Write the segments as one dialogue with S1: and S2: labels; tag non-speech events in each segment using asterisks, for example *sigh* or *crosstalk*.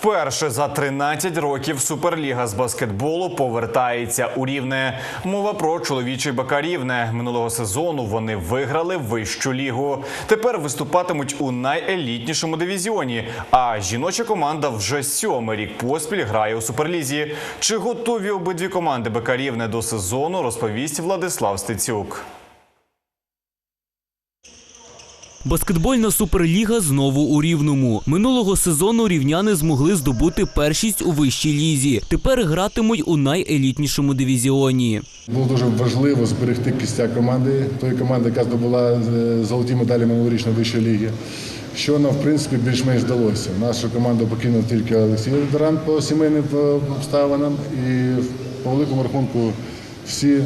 S1: Вперше за 13 років Суперліга з баскетболу повертається у рівне. Мова про чоловічий БК Рівне. Минулого сезону вони виграли вищу лігу. Тепер виступатимуть у найелітнішому дивізіоні. А жіноча команда вже сьомий рік поспіль грає у суперлізі. Чи готові обидві команди БК Рівне до сезону? Розповість Владислав Стецюк.
S2: Баскетбольна суперліга знову у рівному. Минулого сезону рівняни змогли здобути першість у вищій лізі. Тепер гратимуть у найелітнішому дивізіоні.
S3: Було дуже важливо зберегти кістяк команди, тої команди, яка здобула е, золоті медалі минулорічної вищої ліги. Що нам, в принципі, більш-менш вдалося. Нашу команду покинув тільки Олексій Ледоран по сімейним е, обставинам і по великому рахунку всі е,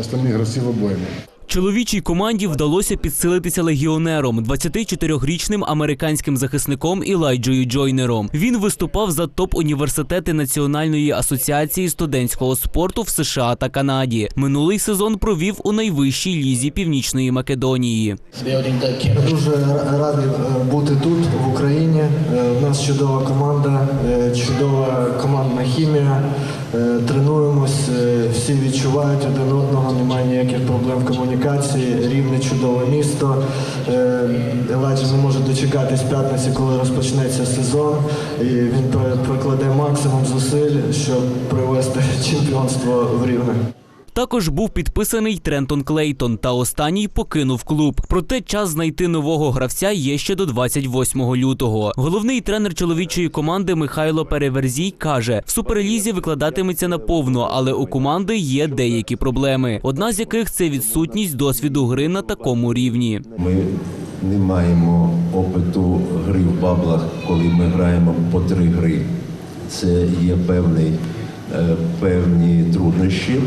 S3: остальні гравці в обоймі.
S2: Чоловічій команді вдалося підсилитися легіонером, 24-річним американським захисником Ілайджою Джойнером. Він виступав за топ-університети Національної асоціації студентського спорту в США та Канаді. Минулий сезон провів у найвищій лізі Північної Македонії.
S4: Дуже радий е, бути тут, в Україні. Е, У нас чудова команда, е, чудова командна хімія. Е, Тренуємось, е, всі відчувають один одного, немає ніяких проблем в комунікації. Рівне чудове місто. Е, Еладжі не може дочекатись п'ятниці, коли розпочнеться сезон. І він при- прикладе максимум зусиль, щоб привести *laughs* чемпіонство в рівне.
S2: Також був підписаний Трентон Клейтон, та останній покинув клуб. Проте час знайти нового гравця є ще до 28 лютого. Головний тренер чоловічої команди Михайло Переверзій каже: в суперлізі викладатиметься наповно, але у команди є деякі проблеми. Одна з яких це відсутність досвіду гри на такому рівні.
S5: Ми не маємо опиту гри в баблах, коли ми граємо по три гри. Це є певний, е, певні труднощі,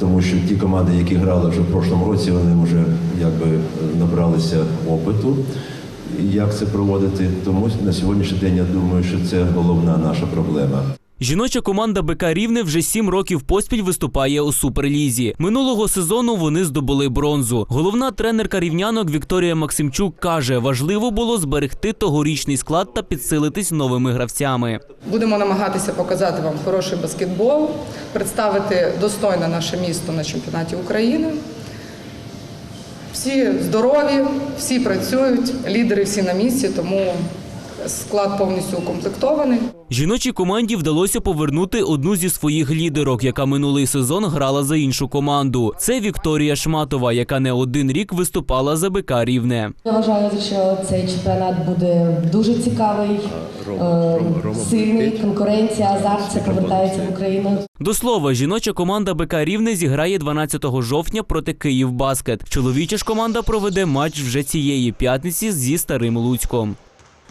S5: тому що ті команди, які грали вже в прошлому році, вони вже якби набралися опиту. Як це проводити? Тому на сьогоднішній день я думаю, що це головна наша проблема.
S2: Жіноча команда БК Рівне вже сім років поспіль виступає у суперлізі. Минулого сезону вони здобули бронзу. Головна тренерка рівнянок Вікторія Максимчук каже, важливо було зберегти тогорічний склад та підсилитись новими гравцями.
S6: Будемо намагатися показати вам хороший баскетбол, представити достойне наше місто на чемпіонаті України. Всі здорові, всі працюють, лідери всі на місці, тому склад повністю укомплектований.
S2: Жіночій команді вдалося повернути одну зі своїх лідерок, яка минулий сезон грала за іншу команду. Це Вікторія Шматова, яка не один рік виступала за БК Рівне.
S7: Я вважаю, що цей чемпіонат буде дуже цікавий, е, сильний, конкуренція, азарт це повертається в Україну.
S2: До слова, жіноча команда БК Рівне зіграє 12 жовтня проти Київбаскет. Чоловіча ж команда проведе матч вже цієї п'ятниці зі старим Луцьком.